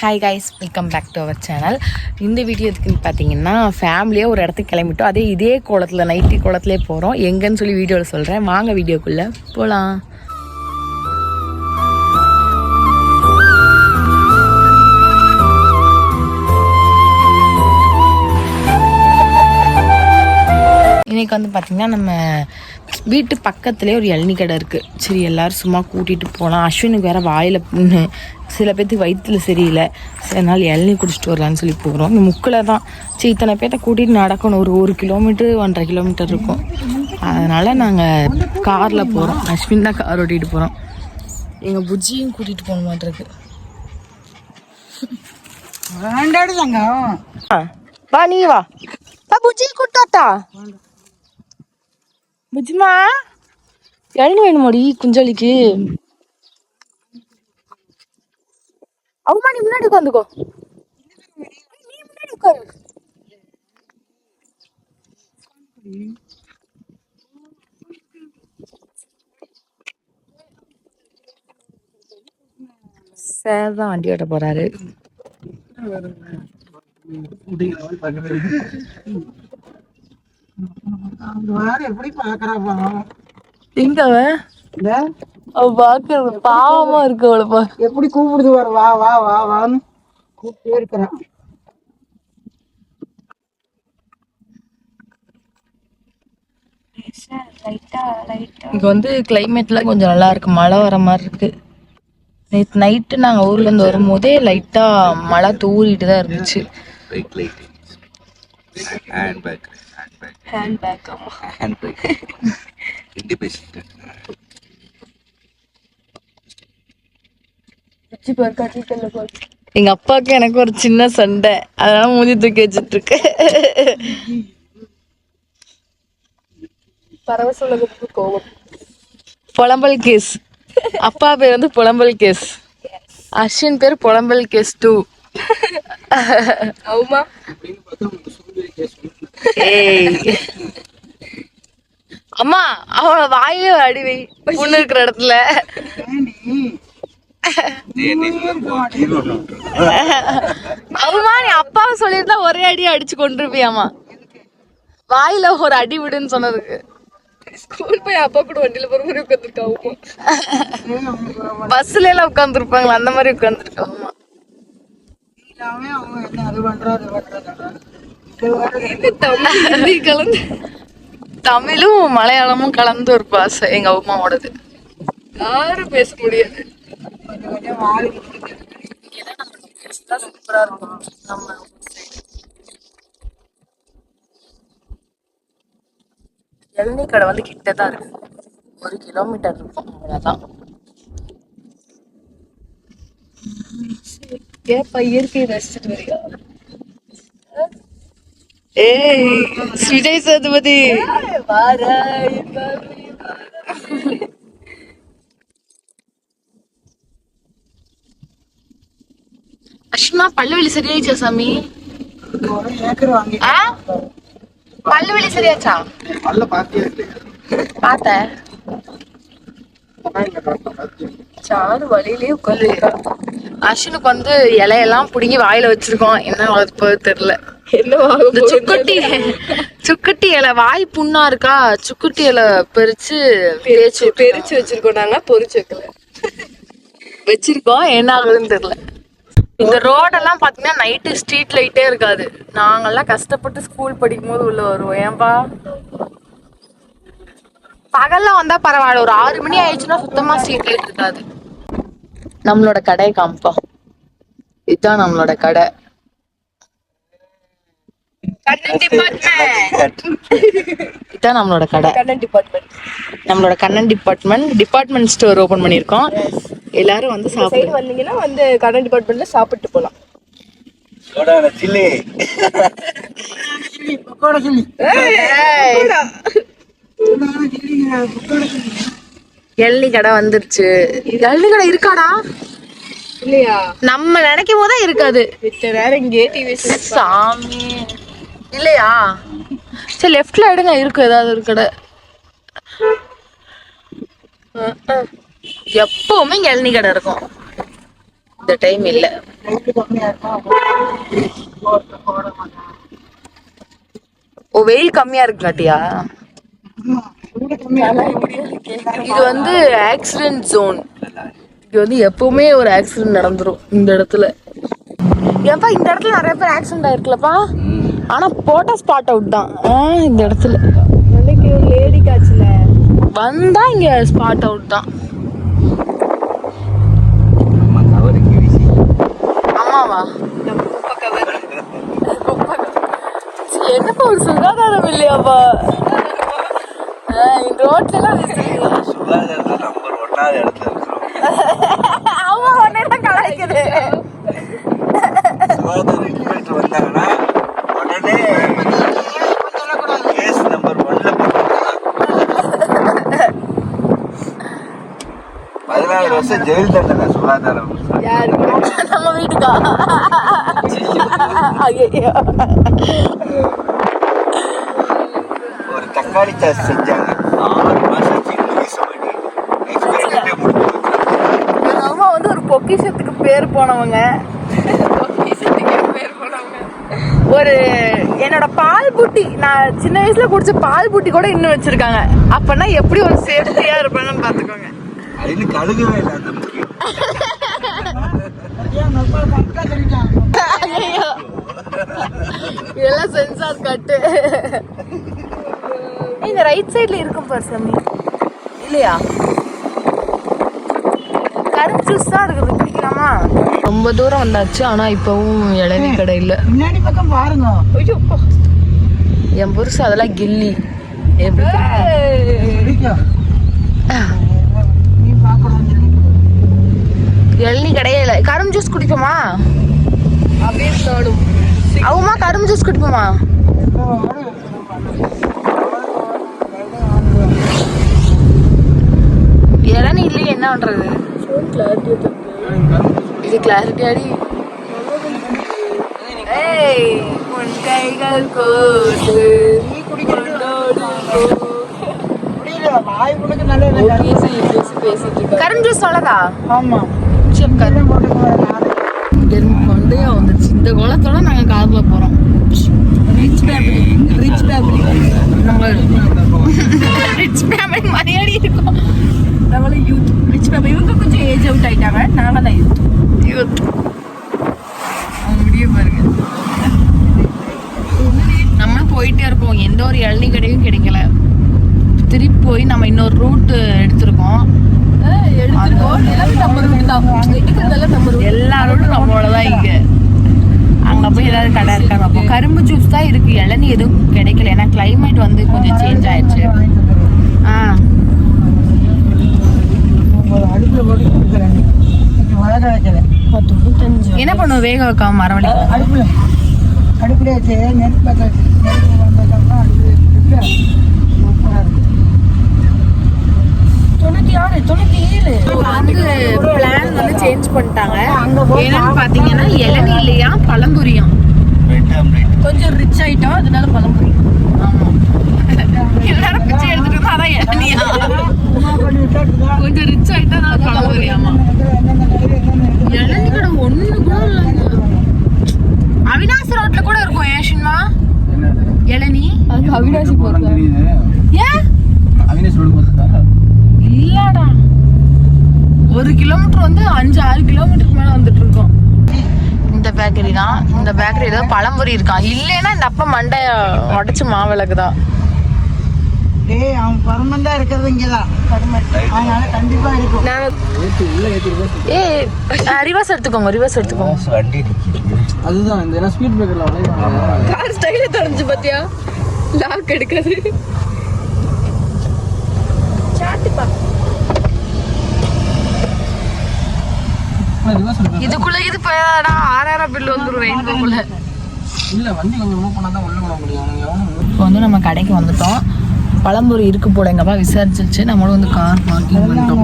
Hi guys welcome back to our channel இந்த video எதுக்குன்னு பார்த்தீங்கன்னா ஃபேமிலியாக ஒரு இடத்துக்கு கிளம்பிட்டோம். அதே இதே கோலத்தில் நைட்டி கோலத்திலே போகிறோம் எங்கன்னு சொல்லி வீடியோவில் சொல்கிறேன் வாங்க வீடியோக்குள்ளே போகலாம் இன்னைக்கு வந்து பார்த்திங்கன்னா நம்ம வீட்டு பக்கத்துலேயே ஒரு இளநீ கடை இருக்குது சரி எல்லாரும் சும்மா கூட்டிகிட்டு போகலாம் அஸ்வினுக்கு வேறு வாயில் புண்ணு. சில பேர்த்துக்கு வயிற்றுல சரியில்லை. சில நாள் இளநீ குடிச்சிட்டு வரலான்னு சொல்லி போகிறோம் இந்த முக்கில் தான். சரி இத்தனை பேர்த்த கூட்டிகிட்டு நடக்கணும். ஒரு ஒரு கிலோமீட்டர் ஒன்றரை கிலோமீட்டர் இருக்கும். அதனால் நாங்கள் காரில் போகிறோம் அஸ்வின் தான் கார் ஓட்டிகிட்டு போகிறோம் எங்கள் புஜ்ஜியும் கூட்டிகிட்டு போகணும் மாட்டிருக்கு வேண்டாடு தங்கம் ஆ, வா நீ வா. வா புஜ்ஜி கூட்டாத்தா புஜ்ஜிமா இளநீ வேணுமாடி குஞ்சலிக்கு? அம்மா நீ முன்னாடி உட்காந்துக்கோ. நீ முன்னாடி உட்காரு. சார் தான் வண்டி ஓட்ட போறாரு. எங்க அவன் இந்த? அவ பாக்குறது பாவமா இருக்கு அவளை பா எப்படி கூப்பிடுது வர வா வா வா வான்னு கூப்பிட்டே இருக்கிறான் இங்க வந்து கிளைமேட்லாம் கொஞ்சம் நல்லா இருக்கு. மழை வர மாதிரி இருக்கு. நேற்று நைட்டு நாங்கள் ஊர்ல இருந்து வரும்போதே லைட்டா மழை தூறிட்டு தான் இருந்துச்சு. Lighting, handbag, handbag, handbag handbrake, independent. எங்க அப்பாவுக்கு எனக்கு ஒரு சின்ன சண்டை. அதனால மூஞ்சி தூக்கி வச்சிட்டு இருக்கு புலம்பல் கேஸ். அப்பா பேர் வந்து புலம்பல் கேஸ். அஸ்வின் பேர் புலம்பல் கேஸ் டூ. ஏய் அம்மா அவள வாயிலே ஒரு அடி வை புண்ணு இருக்கிற இடத்துல. அம்மா நீ அப்பாவை சொல்லியிருந்தா ஒரே அடி அடிச்சு கொண்டிருப்பியாமா வாயில ஒரு அடி விடுன்னு சொன்னதுக்கு. ஸ்கூல் போய் அப்பா கூட வண்டியில போற மாதிரி உட்காந்துருக்காவும் பஸ்ல எல்லாம் உட்காந்துருப்பாங்களா அந்த மாதிரி உட்காந்துருக்காவுமா அவங்க என்ன அது பண்றா அது பண்றா. கலந்து தமிழும் மலையாளமும் கலந்து ஒரு பாசை எங்க அம்மாவோடது. யாரும் பேச முடியாது. சூப்பரா இருக்கும் நம்ம இளநீ கடை வந்து கிட்ட தான் இருக்கு. ஒரு கிலோமீட்டர் இருக்கும் அவ்வளவுதான். ஏப்பா இயற்கை ரசிச்சுட்டு வரியா? ஏய் விஜய் சேதுபதி. வாராய் அஷ்மா பல்லுவலி சரியாயிச்சா சாமி? பல்லுவலி சரியாச்சா? இல்லையா? பார்த்தேன் சாரு வழியிலேயே உட்காந்துருக்கா அஸ்வினுக்கு வந்து இலையெல்லாம் பிடுங்கி வாயில வச்சிருக்கோம். என்ன வளர்ப்போ தெரியல. இந்த சுக்குட்டி சுக்குட்டி இலை வாய் புண்ணா இருக்கா? சுக்குட்டி இலை பறிச்சு தேய்ச்சு பெரிச்சு வச்சிருக்கோம். நாங்க பொரிச்சு வைக்கல. வச்சிருக்கோம். என்ன ஆகுதுன்னு தெரியல. இந்த ரோடெல்லாம் பாத்தீங்கன்னா நைட்டு ஸ்ட்ரீட் லைட்டே இருக்காது. நாங்கெல்லாம் கஷ்டப்பட்டு ஸ்கூல் படிக்கும் போது உள்ள வருவோம். ஏன்பா? பகல்ல வந்தா பரவாயில்ல. ஒரு ஆறு மணி ஆயிடுச்சுன்னா சுத்தமா ஸ்ட்ரீட் லைட் இருக்காது. நம்மளோட கடையை காமிப்போம். இதுதான் நம்மளோட கடை. இதுதான் நம்மளோட கடை. கண்ணன் டிபார்ட்மெண்ட் நம்மளோட Kannan department department store open பண்ணியிருக்கோம். எல்லாரும் வந்து சைடு சாப்பிடுங்க வந்தீங்கன்னா வந்து கண்ணன் டிபார்ட்மெண்ட்ல சாப்பிட்டு போலாம். சில்லி. பக்கோட சொல்லி. ஏய், சில்லிங்க பக்கோட சொல்லி இளநீ கடை வந்துருச்சு. இளநீ கடை இருக்காடா? இல்லையா? நம்ம நினைக்கும் போதே இருக்காது. சாமி. இல்லையா? சரி லெஃப்ட்ல எடுங்க. இருக்கு ஏதாவது ஒரு கடை. எப்பவுமே இளநீ கடை இருக்கும். இந்த டைம் இல்ல. ஓ வெயில் கம்மியா கம்மியா இது வந்து ஆக்சிடென்ட் ஜோன் இது வந்து எப்பவுமே ஒரு ஆக்சிடென்ட் நடந்துரும் இந்த இடத்துல. ஏன்பா இந்த இடத்துல நிறைய பேர் ஆக்சிடென்ட் ஆயிருக்குலப்பா? ஆனா போட்டா ஸ்பாட் அவுட் தான். ஆ, இந்த இடத்துல. லேடி காய்ச்சல? வந்தா இங்க ஸ்பாட் அவுட் தான். ஆமாவா? என்னப்பா ஒரு சுகாதாரம் இல்லையாப்பா? ஆ, இந்த ரோட்ல எல்லாம் விசிறீங்க. சுகாதாரத்தில் நம்பர் ஒன்னாவது இடத்துல இருக்கிறோம். தான் கலாய்க்குது. சுகாதார இன்ஸ்பெக்டர் வந்தாங்கன்னா உடனே கேஸ் நம்பர் ஒன்ல பதினாலு வருஷம் ஜெயில் தண்டனை சுகாதாரம். நம்ம வீட்டுக்கா. ஒரு தக்காளி சாஸ் செஞ்சாங்க. ஆறு மாசம் அம்மா வந்து ஒரு பொக்கிஷத்துக்கு பேர் போனவங்க. பொக்கிஷத்துக்கு பேர் போனவங்க. ஒரு என்னோட பால் புட்டி நான் சின்ன வயசுல குடிச்ச பால் புட்டி கூட இன்னும் வச்சிருக்காங்க. அப்பனா எப்படி ஒரு சேஃப்டியா இருப்பாங்கன்னு பாத்துக்கோங்க இன்னும் கழுகவே இல்லை அந்த. இதெல்லாம் சென்சார் கட்டு. இந்த ரைட் சைடுல இருக்கும் பாரு சாமி. இல்லையா? கரும்பு ஜூஸ் தான் இருக்குது. குடிக்கலாமா ரொம்ப தூரம் வந்தாச்சு ஆனா இப்பவும் இளநீ கடை இல்ல. பக்கம் பாருங்க. என் புருஷன் அதெல்லாம் கில்லி. எப்படி பிடிக்கும் நீ பார்க்கணும் இளநீ கடையே இல்ல கரும்பு ஜூஸ் குடிப்போமா? அப்படியே தேடும் அவமா கரும்பு ஜூஸ் குடிப்போமா? இளநீ இல்லையே என்ன பண்றது? இது கிளாரிட்டி அடி ஏய் உன் கைகள் கோடு. நீ குடிக்கிறது கரும்பு ஜூஸ் நல்லதா ஆமா. என் கொண்டையா வந்துச்சு இந்த குளத்தோட நாங்க கார்ல போறோம். ரிச் ஃபேமிலி ரிச் ஃபேமிலி நம்ம ரிச் ஃபேமிலி மரியாதை இருக்கும். நம்மள யூத் ரிச் ஃபேமிலி இவங்க கொஞ்சம் ஏஜ் அவுட் ஆயிட்டாங்க. நாங்க தான் யூத் யூத் அவங்க முடிய பாருங்க. நம்மளும் போயிட்டே இருப்போம். எந்த ஒரு இளநீ கடையும் கிடைக்கல. திருப்பி போய் நம்ம இன்னொரு ரூட் எடுத்திருக்கோம். எடுத்துருக்கோம் எல்லாமே நம்ம ரூட் தான். எடுக்கிறதெல்லாம் நம்ம எல்லா ரூட்டும் இங்க. அங்க போய் ஏதாவது கடை இருக்கான்னு பார்ப்போம் கரும்பு ஜூஸ் தான் இருக்கு. இளநீ எதுவும் கிடைக்கல. ஏன்னா கிளைமேட் வந்து கொஞ்சம் சேஞ்ச் ஆயிடுச்சு. ஆ. அடுப்புல போட்டு கொடுக்குறேன் வளர வைக்கல என்ன பண்ணுவோம்? வேக வைக்காம மரவள்ளி அடுப்புல அடுப்புல நெருப்பு நெருப்பு வந்ததுக்கப்புறம் இருக்கும் தொண்ணூத்தி ஆறு தொண்ணூத்தி ஏழு. வந்து பிளான் வந்து சேஞ்ச் பண்ணிட்டாங்க. என்னன்னு பாத்தீங்கன்னா இளநீ இல்லையா? பழம்புரியும். கொஞ்சம் ரிச் ஆயிட்டோம் அதனால பழம் ஆமா. எல்லாரும் பிச்சை எடுத்துட்டு இருந்தா அதான் இளநியா. கொஞ்சம் ரிச் ஆயிட்டா நான் பழம்புரியாமா இளநீ கடை ஒண்ணு கூட இல்லைங்க. அவினாசி ரோட்ல கூட இருக்கும் ஏன் சின்மா இளநீ. அவினாசி போறதா ஏன்? ஒரு கிலோமீட்டர் வந்து அஞ்சு ஆறு கிலோமீட்டருக்கு மேல வந்துட்டு இருக்கோம். இந்த பேக்கரி தான். இந்த பேக்கரி ஏதோ பழம்பொரி இருக்கான் இல்லைன்னா இந்த அப்பா மண்டை உடச்சு மாவிளக்கு தான் டேய் அவன் பர்மனண்டா இருக்கிறது இங்கதான். அதனால கண்டிப்பா இருக்கும். ஏ ரிவர்ஸ் எடுத்துக்கோங்க ரிவர்ஸ் எடுத்துக்கோங்க. அதுதான் இந்த ஸ்பீட் பிரேக்கர்ல கார் ஸ்டைல தொடஞ்சு பாத்தியா? லாக் எடுக்காது இதுக்குள்ள இது போயாடா ஆறாயிரம் பில் வந்துடும் ரெயின்போக்குள்ள இல்ல வண்டி கொஞ்சம் மூவ் பண்ணா தான் உள்ள விட முடியும். எவனும் இப்போ வந்து நம்ம கடைக்கு வந்துட்டோம். பழம்பொரி இருக்கு போல எங்கப்பா விசாரிச்சிருச்சு. நம்மளும் வந்து கார் பார்க்கிங் பண்ணிட்டோம்.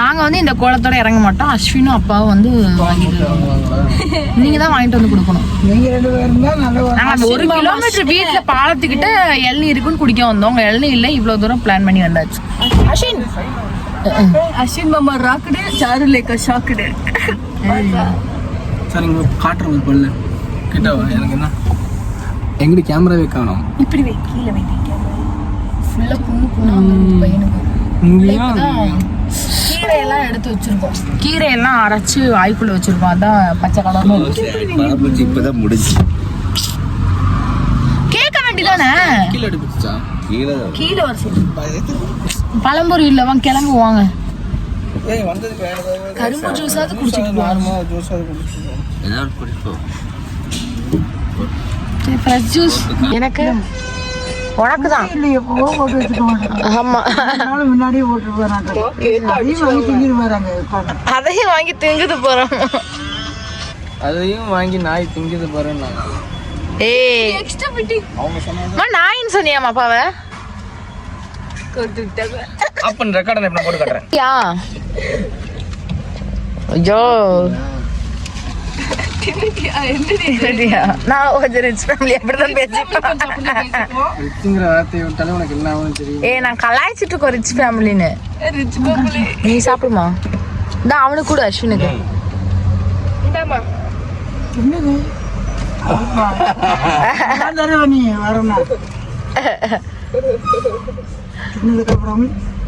நாங்க வந்து இந்த கோலத்தோட இறங்க மாட்டோம். அஸ்வினும் அப்பாவும் வந்து வாங்கிட்டு நீங்க தான் வாங்கிட்டு வந்து கொடுக்கணும். நீங்க ரெண்டு பேரும் தான் நல்ல ஒரு கிலோமீட்டர் வீட்ல பாலத்துக்கிட்ட இளநீ இருக்குன்னு குடிக்க வந்தோம். உங்க இளநீ இல்ல இவ்வளவு தூரம் பிளான் பண்ணி வந்தாச்சு. அஸ்வின். அஸ்வின் மாமா ராக்குடு சாரு லேக்கா ஷாக்குடு சார் இங்கே காட்டுறோம் ஒரு பல்லு கிட்டவா எனக்கு என்ன? எங்கிட்ட கேமராவே காணும். இப்படி வை கீழே வை ஃபுல்லா புண்ணு புண்ணா பையனுக்கு. இங்கேயா? கீரையெல்லாம் எடுத்து வச்சிருக்கோம். கீரையெல்லாம் அரைச்சு வாய்க்குள்ள வச்சிருக்கோம். அதான் பச்சை கலர்ல இப்பதான் முடிஞ்சு. கேட்க வேண்டியதானே கீழே எடுத்துச்சா கீழே. கீழே வர பழம்பொரி இல்ல வாங்க. கிளம்பு வாங்க கரும்பு ஜூஸாவது குடிச்சிட்டு நார்மலாக ஜூஸ் அது குடிச்சிருக்கோம் ஏதாவது குடிப்போம். ஃப்ரெஷ் ஜூஸ் எனக்கு உனக்கு தான் இல்லை எப்போ போட்டு வச்சுக்க மாட்டேன் ஆமா. முன்னாடியே போட்டு போறாங்க அதையும் வாங்கி திங்கிட்டு போறாங்க அதையும் வாங்கி திங்குது போறோம். அதையும் வாங்கி நாய் திங்குது பாருன்னு ஏய். அவங்க நாயின்னு சொன்னியாமா அப்பாவை? அப்போ ரெக்கார்டன் எப்படி போட்டு காட்டுறேன். யா. ஐயோ. என்னடியா? நான் கொஞ்சம் ரிச் ஃபேமிலி அப்படிதான் பேசிப்பேன் ரிச்சுங்கிற வார்த்தையை விட்டாலே உனக்கு என்ன ஆகும்னு தெரியும். ஏய் நான் கலாய்ச்சிட்டு இருக்கோம் ரிச் ஃபேமிலின்னு நீ சாப்பிடுமா? இந்த அவனுக்கு கூட அஸ்வினுக்கு. என்னது? அப்புறம்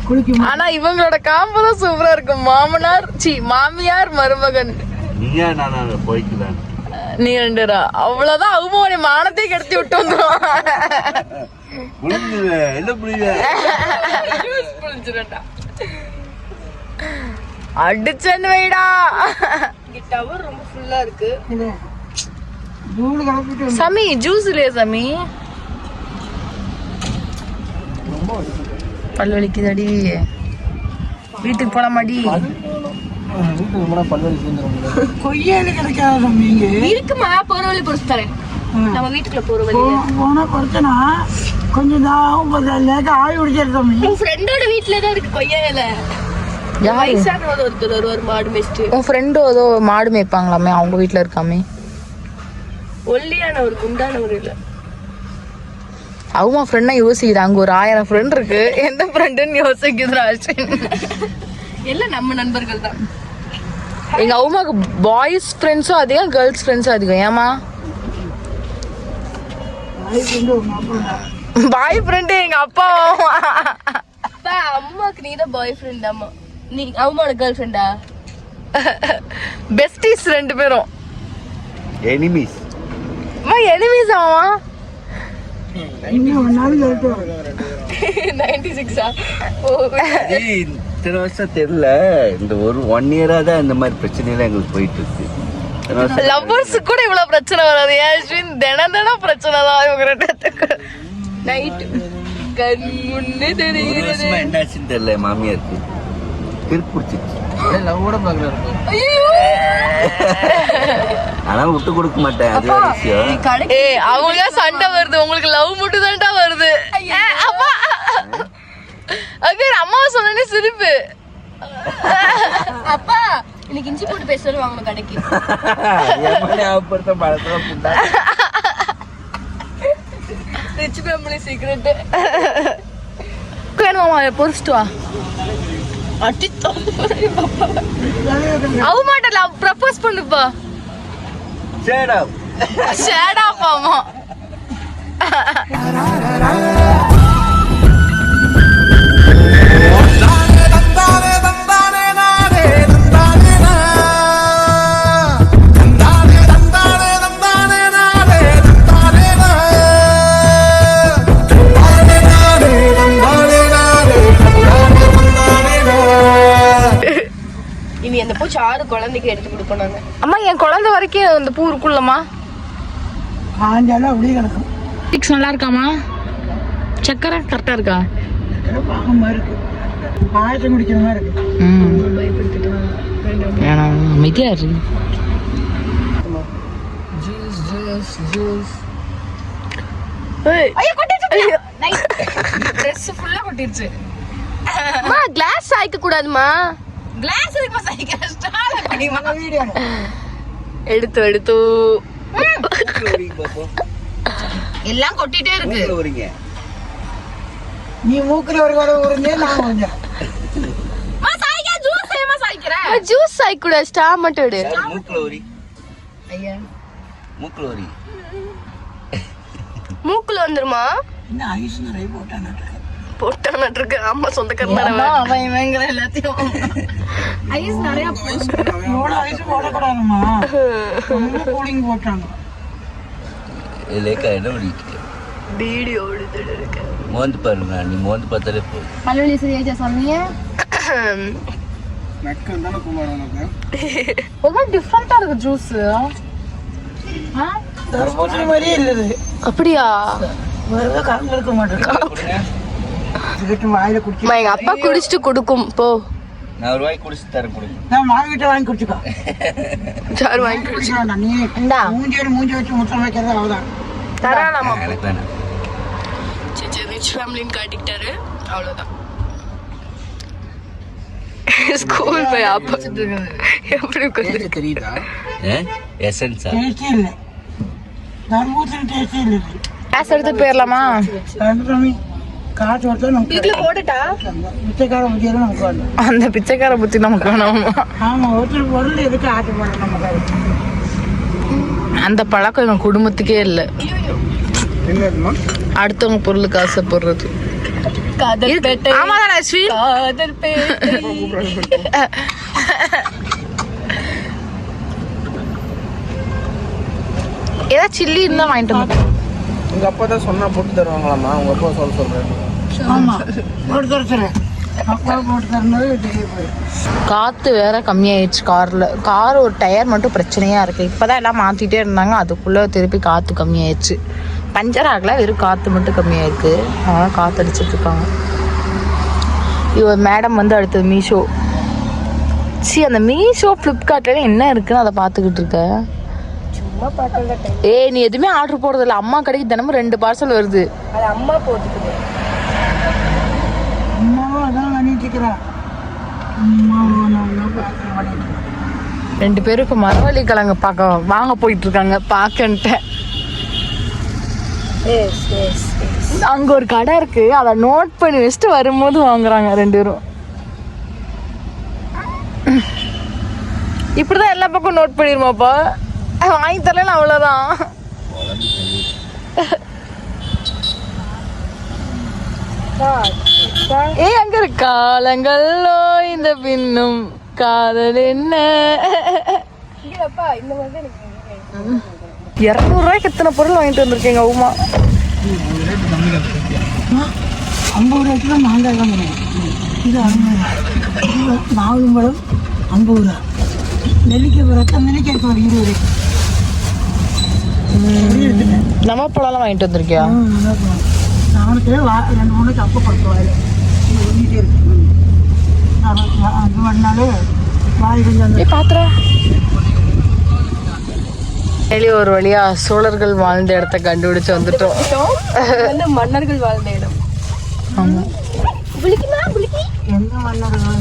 குளிக்கும் ஆனா இவங்களோட காம்போ தான் சூப்பரா இருக்கும். மாமனார் சி மாமியார் மருமகன். நீயா நான் போய்க்குதான் நீ ரெண்டு அவ்வளவுதான் அவமானி மானத்தை கெடுத்து விட்டு புரியுது? அடிச்சன் வைடா. இது தூள் கலப்பிட்டு வந்து சமி ஜூஸ் இல்லையா சமி? பல் வலிக்குதடி வீட்டுக்கு போலாமாடி? வீட்டுக்கு கொய்யால கிடைக்காத இங்க. இருக்குமா? போற வழி பொறுத்து தரேன். நம்ம வீட்டுக்குள்ள போற வழி போனா பிரச்சனை. கொஞ்சம் தான் லேட்டா ஆய் தம்பி. உன் ஃப்ரெண்டோட வீட்ல தான் இருக்கு கொய்யா இலை யாரு? வயசானவர் ஒருத்தர் வருவார் மாடு மேய்ச்சிட்டு. உன் ஃப்ரெண்டு ஏதோ மாடு மேய்ப்பாங்களாமே அவங்க வீட்ல இருக்காமே. ஒல்லியானவர் குண்டானவர் இல்ல. அவங்க ஃப்ரெண்டா யோசிக்குது. அங்க ஒரு ஆயிரம் ஃப்ரெண்ட் இருக்கு. எந்த ஃப்ரெண்டுன்னு யோசிக்குதுடா அஸ்வின் எல்லாம் நம்ம நண்பர்கள் தான். எங்க அம்மாக்கு பாய்ஸ் ஃப்ரெண்ட்ஸும் அதிகம் கேர்ள்ஸ் ஃப்ரெண்ட்ஸும் அதிகம். ஏமா பாய் ஃப்ரெண்டு எங்க அப்பா அப்பா அம்மாக்கு நீ தான் பாய் ஃப்ரெண்ட் அம்மா நீ அம்மாவோட கேர்ள் ஃப்ரெண்டா பெஸ்டிஸ் ரெண்டு பேரும். எனிமீஸ் அம்மா எனிமீஸ் ஆமா இத்தனை வருஷம் தெரியல. இந்த ஒரு ஒன் இயரா தான் இந்த மாதிரி பிரச்சனைலாம் எங்களுக்கு போயிட்டு இருக்கு லவ்வர்ஸ் கூட இவ்வளவு பிரச்சனை வராது. ஏன் தினம் தினம் பிரச்சனை தான் இவங்க ரெண்டு நைட் கண் முன்னே தெரியுது. என்னாச்சுன்னு தெரியல மாமியாருக்கு. கிறுக்கு பிடிச்சிருச்சு. லவ்வோட பார்க்குறாரு. ஆனா விட்டு கொடுக்க மாட்டேன் அது ஒரு விஷயம். ஏய் அவங்க சண்டை வருது. உங்களுக்கு லவ் மட்டும் தான்டா வருது ஏ, அப்பா. அது அம்மா சொன்னே சிரிப்பு. அப்பா இன்னைக்கு இஞ்சி போட்டு பேசுறது வாங்கணும் கடைக்கு. ஞாபகப்படுத்த மனசுல புண்ணா ரிச் ஃபேமிலி சீக்ரெட் பொறிச்சிட்டு வா. அவ மாட்டல ப்ரப்போஸ் பண்ணுப்பா. சேடா ஷேடா பாமா இனி அந்த பூச்சி ஆறு குழந்தைக்கு எடுத்து கொடுப்போம் நாங்க. அம்மா என் குழந்தை வரைக்கும் இந்த பூ இருக்குல்லம்மா காஞ்சாலும் அப்படியே கிடக்கும். பிக்ஸ் நல்லா இருக்காமா சக்கரை கரெக்டா இருக்கா? பாகமா இருக்கு. பாயசம் குடிக்கிற மாதிரி இருக்கு. வேணாம் அமைதியா இரு. ட்ரெஸ் ஃபுல்லா கொட்டிருச்சு அம்மா கிளாஸ் சாய்க்க கூடாதுமா குடிமா வீடியோ எடுத்து எடுத்து. எல்லாம் கொட்டிட்டே இருக்கு. நீ மூக்குல ஒரு கடை உறிஞ்சே நான் கொஞ்சம் ஜூஸ் ஏமா சாய்க்க ஜூஸ் ஆயிக்கூட ஸ்டா மட்டும் எடு. சார் மூக்குல ஊறி ஐயா. மூக்குல ஊறி மூக்குல வந்துருமா? இன்னும் ஐஸ் நிறைய போட்டான்னு போட்டான்னு இருக்கு ஆமா சொந்தக்காரன் அவன் இவங்கிற எல்லாத்தையும் ஐஸ் நிறைய எவ்வளோ ஐஸ் போடக்கூடாதும்மா. ரொம்ப கூலிங் போட்டாங்க. லேக்கா என்ன பண்ணிட்டு வீடியோ எடுத்துட்டு இருக்கு. மோந்து பாருங்க நீ மோந்து பார்த்தாலே போதும். பல்வலி சரியாச்சா சொன்னீங்க நக்கம் தானே குமார் உனக்கு. ரொம்ப டிஃப்ரெண்டா இருக்கு ஜூஸ் தர்பூசணி மாதிரியே இல்லை அப்படியா? வேறு கலந்து இருக்க மாட்டேன் இதுக்கிட்ட வாயில குடிச்சு அம்மா, எங்க அப்பா குடிச்சிட்டு கொடுக்கும் போ. நான் ஒரு வாய் குடிச்சு தரேன் கொடுங்க. நான் மாவிட்ட வாங்கி குடிச்சுக்கோ. சார் வாங்கி வேண்டாம் நீ இந்தா. மூஞ்சியோட மூஞ்சி வச்சு முத்தம் வைக்கிறது அவ்வளோதான் தரானாமா எனக்கு வேணாம். சரி ரிச் ஃபேமிலின்னு காட்டிக்கிட்டாரு. அவ்வளவுதான். ஸ்கூல் போய் அப்பா எப்படி உட்காந்து தெரியுதா? எசன்ஸா டேஸ்டே இல்லை. தர்பூசணி டேஸ்டே இல்லை எடுத்து போயிடலாமா காசு கொடுத்தா நமக்கு இதுல போட்டுட்டா? நமக்கு வேண்டாம். அந்த பிச்சைக்கார புத்தி நமக்கு வேணாமா. ஆமாம் ஒருத்தர் பொருள் எதுக்கு ஆசைப்படணும் நமக்கு அந்த பழக்கம் எங்க குடும்பத்துக்கே இல்லை. அடுத்தவங்க பொருளுக்கு ஆசைப்படுறது. காதல் பேட்டை. ஆமா தானே அஸ்வின் காதல் பேட்டை ஏதாவது சில்லி இருந்தா வாங்கிட்டு வந்து உங்க அப்பா தான் சொன்னா போட்டு தருவாங்களாமா உங்க அப்பா சொல்ல சொல்றேன். ஆமாம் போட்டு காத்து வேற கம்மியாயிடுச்சு கார்ல. கார் ஒரு டயர் மட்டும் பிரச்சனையா இருக்கு. இப்பதான் எல்லாம் மாத்திட்டே இருந்தாங்க. அதுக்குள்ள திருப்பி காத்து கம்மியாயிடுச்சு. பஞ்சர் ஆகல. வெறும் காத்து மட்டும் கம்மியாயிருக்கு. அதனால காத்து அடிச்சிட்டு இருக்காங்க. இவ மேடம் வந்து அடுத்தது மீஷோ. சி அந்த மீஷோ ஃப்ளிப்கார்ட்ல என்ன இருக்குன்னு அதை பார்த்துக்கிட்டு இருக்க? சும்மா பார்க்கல டைம் ஏய் நீ எதுவுமே ஆர்டர் போடுறது இல்ல அம்மா கடைக்கு தினமும் ரெண்டு பார்சல் வருது. அது அம்மா போட்டுக்குது. அம்மாவும் அதான் பண்ணிட்டு இருக்கிறா. ரெண்டு பேரும் இப்போ மரவள்ளி கிழங்கு பார்க்க வாங்க போயிட்டு இருக்காங்க பார்க்கன்ட்டேன் எஸ் எஸ் அங்க ஒரு கடை இருக்கு. அதை நோட் பண்ணி வச்சுட்டு வரும்போது வாங்குறாங்க ரெண்டு பேரும். இப்படிதான் எல்லா பக்கம் நோட் பண்ணிருமாப்பா வாங்கி தரல அவ்வளவுதான். ஏய் அங்க இருக்கு காலங்கள் இந்த பின்னும். காதல் என்ன? இல்லப்பா இந்த மாதிரி இரநூறுவாய்க்கு எத்தனை பொருள் வாங்கிட்டு வந்திருக்கீங்க உமா? ஐம்பது ரூபாய்க்கு தான் மாங்காய் தான் இது அறுபது இது ஐம்பது ரூபா. நெல்லிக்காய் ரத்தம் நெல்லிக்காய்க்கு ஒரு இருபது நம்ம பழம்லாம் வாங்கிட்டு வந்திருக்கியா? அவனுக்கு வா ரெண்டு மூணு கப்பு ஒன்றிட்டே இருக்கு. நான் அது பண்ணாலே வாய் கொஞ்சம் வெளியே ஒரு வழியா சோழர்கள் வாழ்ந்த இடத்த கண்டுபிடிச்சு வந்துட்டோம். மன்னர்கள் வாழ்ந்த இடம். ஆமா. எந்த மன்னர்களாக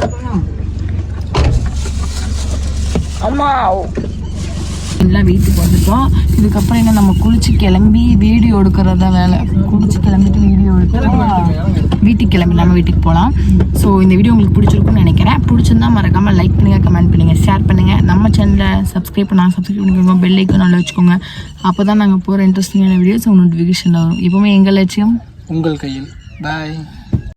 இருக்கணும் அம்மா ஃபுல்லாக வீட்டுக்கு வந்துட்டோம். இதுக்கப்புறம் என்ன நம்ம குளிச்சு கிளம்பி வீடியோ எடுக்கிறது தான் வேலை. குளிச்சு கிளம்பிட்டு வீடியோ எடுத்து வீட்டுக்கு கிளம்பி நம்ம வீட்டுக்கு போகலாம். ஸோ இந்த வீடியோ உங்களுக்கு பிடிச்சிருக்கும்னு நினைக்கிறேன். பிடிச்சிருந்தா மறக்காமல் லைக் பண்ணுங்கள் கமெண்ட் பண்ணுங்கள் ஷேர் பண்ணுங்கள் நம்ம சேனலை சப்ஸ்கிரைப் பண்ணால் சப்ஸ்கிரைப் பண்ணிக்கோங்க. பெல் ஐக்கன் நல்லா வச்சுக்கோங்க. அப்போ தான் நாங்கள் போகிற இன்ட்ரெஸ்டிங்கான வீடியோஸ் நோட்டிஃபிகேஷன் வரும். இப்போவுமே எங்கள் லட்சியம்? உங்கள் கையில். பாய்